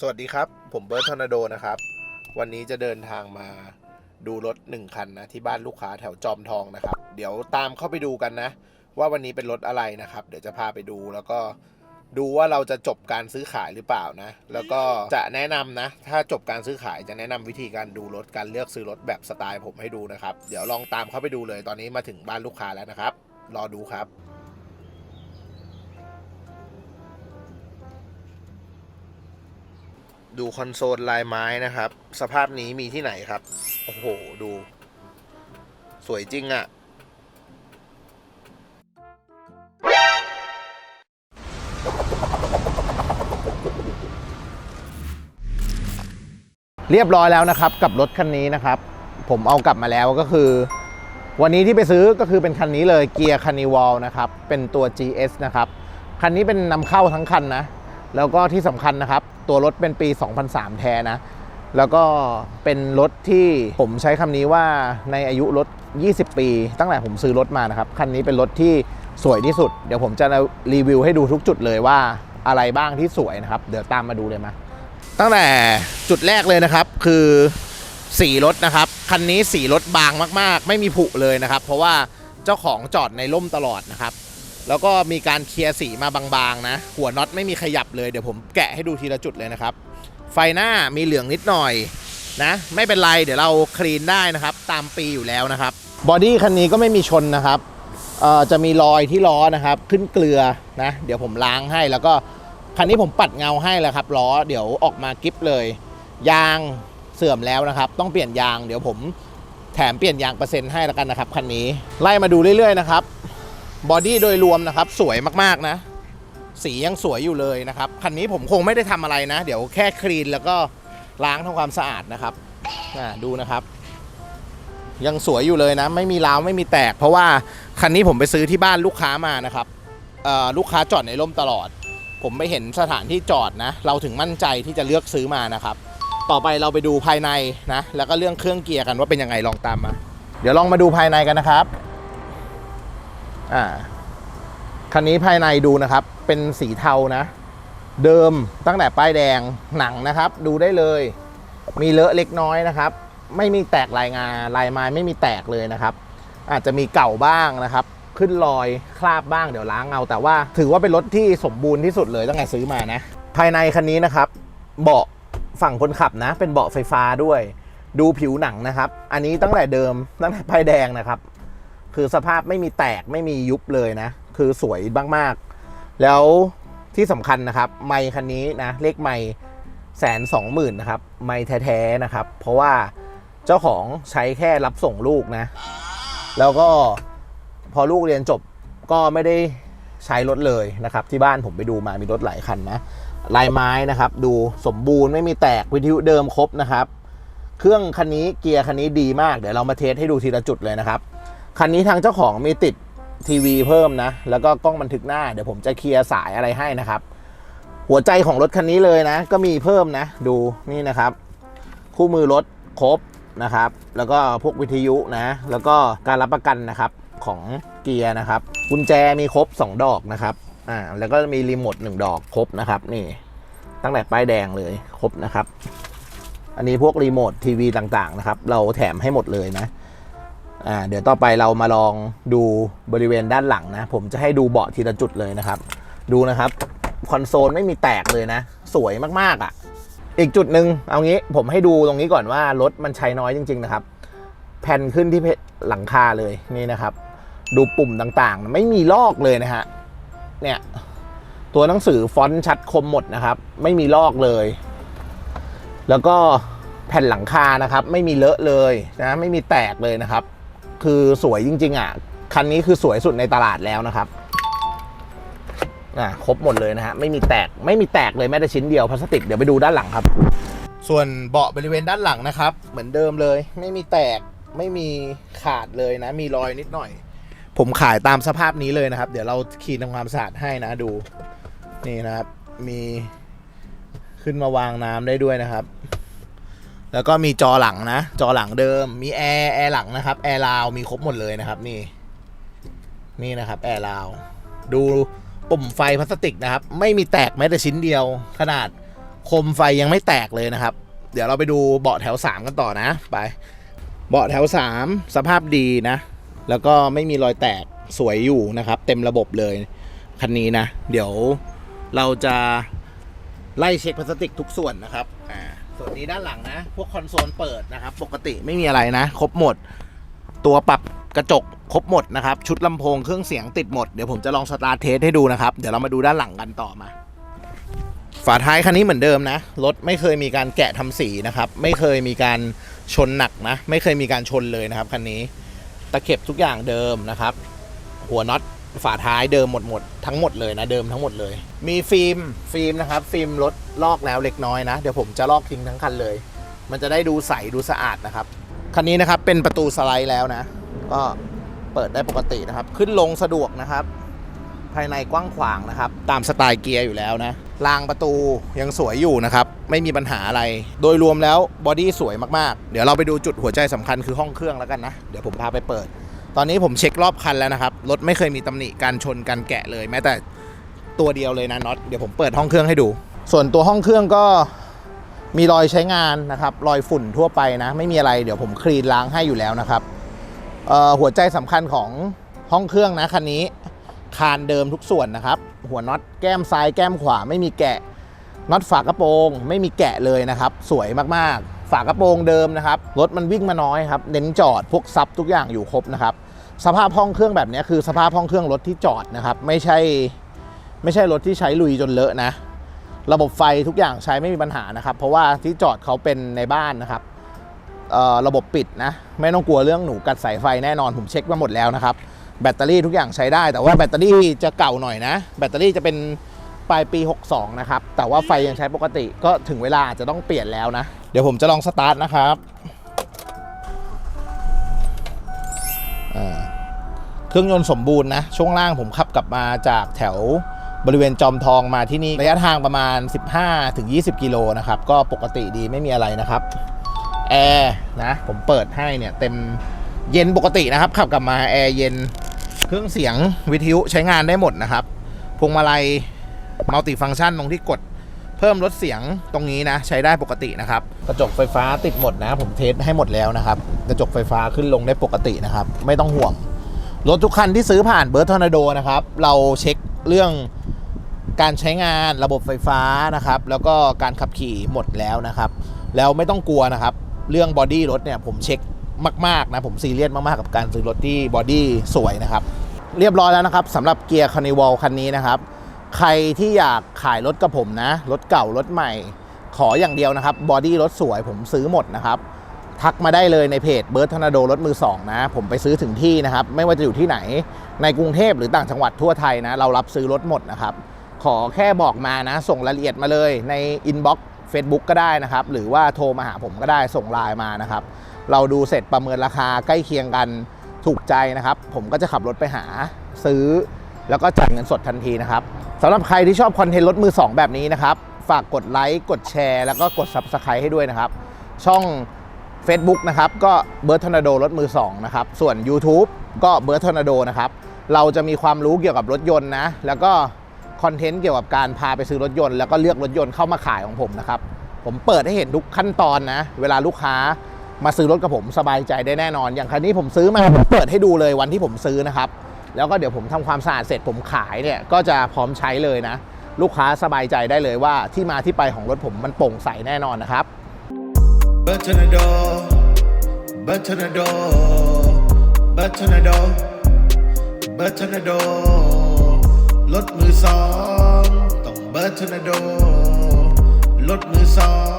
สวัสดีครับ ผมเบิร์ตทอร์นาโดนะครับ วันนี้จะเดินทางมาดูรถหนึ่งคันนะ ที่บ้านลูกค้าแถวจอมทองนะครับ เดี๋ยวตามเข้าไปดูกันนะ ว่าวันนี้เป็นรถอะไรนะครับ เดี๋ยวจะพาไปดูแล้วก็ดูว่าเราจะจบการซื้อขายหรือเปล่านะ แล้วก็จะแนะนำนะ ถ้าจบการซื้อขายจะแนะนำวิธีการดูรถการเลือกซื้อรถแบบสไตล์ผมให้ดูนะครับ เดี๋ยวลองตามเข้าไปดูเลยตอนนี้มาถึงบ้านลูกค้าแล้วนะครับ รอดูครับ ดูคอนโซลลายไม้นะครับ สภาพนี้มีที่ไหนครับ โอ้โห ดู สวยจริงอะ่ะ เรียบร้อยแล้วนะครับกับรถคันนี้นะครับ ผมเอากลับมาแล้วก็คือ วันนี้ที่ไปซื้อก็คือเป็นคันนี้เลยเกียร์คันนิวอลนะครับ เป็นตัว GS นะครับ คันนี้เป็นนำเข้าทั้งคันนะ แล้วก็ที่สำคัญนะครับ ตัวรถเป็นปี 2003 แท้นะ แล้วก็เป็นรถที่ผมใช้คำนี้ว่าในอายุรถ 20 ปี ตั้งแต่ผมซื้อรถมานะครับ คันนี้เป็นรถที่สวยที่สุด เดี๋ยวผมจะรีวิวให้ดูทุกจุดเลยว่าอะไรบ้างที่สวยนะครับ เดี๋ยวตามมาดูเลยมา ตั้งแต่จุดแรกเลยนะครับ คือสีรถนะครับ คันนี้สีรถบางมาก ๆ ไม่มีผุเลยนะครับ เพราะว่าเจ้าของจอดในร่มตลอดนะครับ แล้วก็มีการเคลียร์สีมาบางๆนะ หัวน็อตไม่มีขยับเลยเดี๋ยวผมแกะให้ดูทีละจุดเลยนะครับ ไฟหน้ามีเหลืองนิดหน่อยนะไม่เป็นไรเดี๋ยวเราคลีนได้นะครับ ตามปีอยู่แล้วนะครับบอดี้คันนี้ก็ไม่มีชนนะครับจะมีรอยที่ล้อนะครับ ขึ้นเกลือนะเดี๋ยวผมล้างให้แล้วก็คันนี้ผมปัดเงาให้แล้วครับล้อเดี๋ยวออกมากิฟเลย ยางเสื่อมแล้วนะครับ ต้องเปลี่ยนยาง เดี๋ยวผมแถมเปลี่ยนยางเปอร์เซ็นต์ให้แล้วกันนะครับคันนี้ไล่มาดูเรื่อยๆนะครับ บอดี้โดยรวมนะครับสวยมากๆนะ สียังสวยอยู่เลยนะครับคันนี้ผมคงไม่ได้ทำอะไรนะ เดี๋ยวแค่คลีนแล้วก็ล้างทำความสะอาดนะครับอ่าดูนะครับ ยังสวยอยู่เลยนะ ไม่มีร้าวไม่มีแตก เพราะว่าคันนี้ผมไปซื้อที่บ้านลูกค้ามานะครับเออลูกค้าจอดในร่มตลอด ผมไปเห็นสถานที่จอดนะ เราถึงมั่นใจที่จะเลือกซื้อมานะครับ ต่อไปเราไปดูภายในนะ แล้วก็เรื่องเครื่องเกียร์กันว่าเป็นยังไงลองตามมา เดี๋ยวลองมาดูภายในกันนะครับ อ่าคันนี้ภายในดูนะครับ เป็นสีเทานะ เดิมตั้งแต่ป้ายแดงหนังนะครับ ดูได้เลย มีเลอะเล็กน้อยนะครับ ไม่มีแตกลายงาลายไม้ไม่มีแตกเลยนะครับ อาจจะมีเก่าบ้างนะครับ ขึ้นรอยคราบบ้างเดี๋ยวล้างเอา แต่ว่าถือว่าเป็นรถที่สมบูรณ์ที่สุดเลยตั้งแต่ซื้อมานะ ภายในคันนี้นะครับ เบาะฝั่งคนขับนะ เป็นเบาะไฟฟ้าด้วย ดูผิวหนังนะครับ อันนี้ตั้งแต่เดิมตั้งแต่ป้ายแดงนะครับ คือสภาพไม่มีแตกไม่มียุบเลยนะ คือสวยมากๆ แล้วที่สำคัญนะครับไมค์คันนี้นะเลขไมค์แสนสองหมื่นนะครับไมค์แท้ๆนะครับ เพราะว่าเจ้าของใช้แค่รับส่งลูกนะ แล้วก็พอลูกเรียนจบก็ไม่ได้ใช้รถเลยนะครับ ที่บ้านผมไปดูมามีรถหลายคันนะลายไม้นะครับ ดูสมบูรณ์ไม่มีแตกวิทยุเดิมครบนะครับ เครื่องคันนี้เกียร์คันนี้ดีมาก เดี๋ยวเรามาเทสให้ดูทีละจุดเลยนะครับ คันนี้ทางเจ้าของมีติดทีวีเพิ่มนะ แล้วก็กล้องบันทึกหน้า เดี๋ยวผมจะเคลียร์สายอะไรให้นะครับ หัวใจของรถคันนี้เลยนะ ก็มีเพิ่มนะ ดูนี่นะครับ คู่มือรถครบนะครับ แล้วก็พวกวิทยุนะ แล้วก็การรับประกันนะครับของเกียร์นะครับ กุญแจมีครบ 2 ดอกนะครับ อ่า แล้วก็มีรีโมท1ดอกครบนะครับ นี่ ตั้งแต่ป้ายแดงเลยครบนะครับ อันนี้พวกรีโมททีวีต่างๆนะครับ เราแถมให้หมดเลยนะ อ่าเดี๋ยวต่อไปเรามาลองดูบริเวณด้านหลังนะ ผมจะให้ดูเบาะทีละจุดเลยนะครับ ดูนะครับคอนโซลไม่มีแตกเลยนะ สวยมากๆอะ อีกจุดหนึ่งเอางี้ผมให้ดูตรงนี้ก่อนว่ารถมันใช้น้อยจริง ๆ นะครับ แผ่นขึ้นที่หลังคาเลยนี่นะครับ ดูปุ่มต่างๆ ไม่มีลอกเลยนะฮะเนี่ยตัวหนังสือฟอนต์ชัดคมหมดนะครับ ไม่มีลอกเลย แล้วก็แผ่นหลังคานะครับ ไม่มีเลอะเลยนะไม่มีแตกเลยนะครับ คือสวยจริง ๆ อะ คันนี้คือสวยสุดในตลาดแล้วนะครับอะครบหมดเลยนะฮะ ไม่มีแตก ไม่มีแตกเลยแม้แต่ชิ้นเดียวพลาสติก เดี๋ยวไปดูด้านหลังครับ ส่วนเบาะบริเวณด้านหลังนะครับ เหมือนเดิมเลย ไม่มีแตก ไม่มีขาดเลยนะ มีรอยนิดหน่อย ผมขายตามสภาพนี้เลยนะครับ เดี๋ยวเราขีดทำความสะอาดให้นะดู นี่นะครับ มีขึ้นมาวางน้ำได้ด้วยนะครับ แล้วก็มีจอหลังนะ จอหลังเดิม มีแอร์ แอร์หลังนะครับ แอร์ลาวมีครบหมดเลยนะครับนี่ นี่นะครับแอร์ลาว ดูปุ่มไฟพลาสติกนะครับ ไม่มีแตกแม้แต่ชิ้นเดียว ขนาดคมไฟยังไม่แตกเลยนะครับ เดี๋ยวเราไปดูเบาะแถว 3 กันต่อนะ ไป เบาะแถว 3 สภาพดีนะ แล้วก็ไม่มีรอยแตก สวยอยู่นะครับ เต็มระบบเลย คันนี้นะ เดี๋ยวเราจะไล่เช็คพลาสติกทุกส่วนนะครับ อ่า ส่วนนี้ด้านหลังนะ พวกคอนโซลเปิดนะครับ ปกติไม่มีอะไรนะ ครบหมด ตัวปรับกระจกครบหมดนะครับ ชุดลำโพงเครื่องเสียงติดหมด เดี๋ยวผมจะลองสตาร์ทเทสให้ดูนะครับ เดี๋ยวเรามาดูด้านหลังกันต่อมา ฝาท้ายคันนี้เหมือนเดิมนะ รถไม่เคยมีการแกะทำสีนะครับ ไม่เคยมีการชนหนักนะ ไม่เคยมีการชนเลยนะครับคันนี้ ตะเข็บทุกอย่างเดิมนะครับ หัวน็อต ฝาท้ายเดิมหมดหมดทั้งหมดเลยนะเดิมทั้งหมดเลย มีฟิล์มฟิล์มนะครับฟิล์มรถลอกแล้วเล็กน้อยนะ เดี๋ยวผมจะลอกทิ้งทั้งคันเลย มันจะได้ดูใสดูสะอาดนะครับคันนี้นะครับเป็นประตูสไลด์แล้วนะ ก็เปิดได้ปกตินะครับ ขึ้นลงสะดวกนะครับ ภายในกว้างขวางนะครับ ตามสไตล์เกียร์อยู่แล้วนะรางประตูยังสวยอยู่นะครับ ไม่มีปัญหาอะไร โดยรวมแล้วบอดี้สวยมากๆ เดี๋ยวเราไปดูจุดหัวใจสำคัญคือห้องเครื่องแล้วกันนะ เดี๋ยวผมพาไปเปิด ตอนนี้ผมเช็ครอบคันแล้วนะครับ รถไม่เคยมีตำหนิการชนการแกะเลย แม้แต่ตัวเดียวเลยนะน็อตเดี๋ยวผมเปิดห้องเครื่องให้ดู ส่วนตัวห้องเครื่องก็มีรอยใช้งานนะครับ รอยฝุ่นทั่วไปนะ ไม่มีอะไรเดี๋ยวผมคลีนล้างให้อยู่แล้วนะครับหัวใจสำคัญของห้องเครื่องนะคันนี้คานเดิมทุกส่วนนะครับ หัวน็อตแก้มซ้ายแก้มขวาไม่มีแกะน็อตฝากระโปรง ไม่มีแกะเลยนะครับ สวยมากๆ ฝากระโปรงเดิมนะครับ รถมันวิ่งมาน้อยครับ เน้นจอดพวกซับทุกอย่างอยู่ครบนะครับ สภาพห้องเครื่องแบบนี้คือสภาพห้องเครื่องรถที่จอดนะครับ ไม่ใช่ไม่ใช่รถที่ใช้ลุยจนเลอะนะ ระบบไฟทุกอย่างใช้ไม่มีปัญหานะครับ เพราะว่าที่จอดเขาเป็นในบ้านนะครับระบบปิดนะ ไม่ต้องกลัวเรื่องหนูกัดสายไฟแน่นอนผมเช็คมาหมดแล้วนะครับ แบตเตอรี่ทุกอย่างใช้ได้ แต่ว่าแบตเตอรี่จะเก่าหน่อยนะ แบตเตอรี่จะเป็นปลายปี 62 นะครับ แต่ว่าไฟยังใช้ปกติก็ถึงเวลาอาจจะต้องเปลี่ยนแล้วนะ เดี๋ยวผมจะลองสตาร์ทนะครับเครื่องยนต์สมบูรณ์นะ ช่วงล่างผมขับกลับมาจากแถวบริเวณจอมทองมาที่นี่ระยะทางประมาณ 15-20 กิโลนะครับ ก็ปกติดีไม่มีอะไรนะครับแอร์นะผมเปิดให้เนี่ยเต็มเย็นปกตินะครับ ขับกลับมาแอร์เย็นเครื่องเสียงวิทยุใช้งานได้หมดนะครับพวงมาลัยมัลติฟังก์ชันตรงที่กด เพิ่มลดเสียงตรงนี้นะ ใช้ได้ปกตินะครับ กระจกไฟฟ้าติดหมดนะ ผมเทสให้หมดแล้วนะครับ กระจกไฟฟ้าขึ้นลงได้ปกตินะครับ ไม่ต้องห่วง รถทุกคันที่ซื้อผ่านเบิร์ทอร์นาโดนะครับ เราเช็คเรื่องการใช้งานระบบไฟฟ้านะครับ แล้วก็การขับขี่หมดแล้วนะครับ แล้วไม่ต้องกลัวนะครับ เรื่องบอดี้รถเนี่ยผมเช็คมากๆนะผมซีเรียสมากๆกับการซื้อรถที่บอดี้สวยนะครับ เรียบร้อยแล้วนะครับสำหรับเกียร์คานิวอลคันนี้นะครับ ใครที่อยากขายรถกับผมนะ รถเก่ารถใหม่ ขออย่างเดียวนะครับ บอดี้รถสวยผมซื้อหมดนะครับ ทักมาได้เลยในเพจเบิร์ตทนาโดรถมือสองนะ ผมไปซื้อถึงที่นะครับ ไม่ว่าจะอยู่ที่ไหน ในกรุงเทพหรือต่างจังหวัดทั่วไทยนะ เรารับซื้อรถหมดนะครับ ขอแค่บอกมานะ ส่งรายละเอียดมาเลยในอินบ็อกซ์เฟซบุ๊กก็ได้นะครับ หรือว่าโทรมาหาผมก็ได้ส่งไลน์มานะครับ เราดูเสร็จประเมินราคาใกล้เคียงกันถูกใจนะครับ ผมก็จะขับรถไปหาซื้อ แล้วก็จ่ายเงินสดทันทีนะครับสำหรับใครที่ชอบคอนเทนต์รถมือ 2 แบบนี้นะครับ ฝากกดไลค์กดแชร์ แล้วก็กด Subscribe ให้ด้วยนะครับ ช่อง Facebook นะครับก็เบิร์ทอนาโดรถมือ 2 นะครับ ส่วน YouTube ก็เบิร์ทอนาโดนะครับ เราจะมีความรู้เกี่ยวกับรถยนต์นะ แล้วก็คอนเทนต์เกี่ยวกับการพาไปซื้อรถยนต์ แล้วก็เลือกรถยนต์เข้ามาขายของผมนะครับ ผมเปิดให้เห็นทุกขั้นตอนนะ เวลาลูกค้ามาซื้อรถกับผมสบายใจได้แน่นอน อย่างคันนี้ผมซื้อมาผมเปิดให้ดูเลยวันที่ผมซื้อนะครับ แล้วก็เดี๋ยวผมทำความสะอาดเสร็จผมขายเนี่ยก็จะพร้อมใช้เลยนะ ลูกค้าสบายใจได้เลยว่าที่มาที่ไปของรถผมมันโปร่งใสแน่นอนนะครับ Bird to the door, bird to the door, bird to the door, bird to the door รถมือสองต้องเบิร์ด to the door รถมือสอง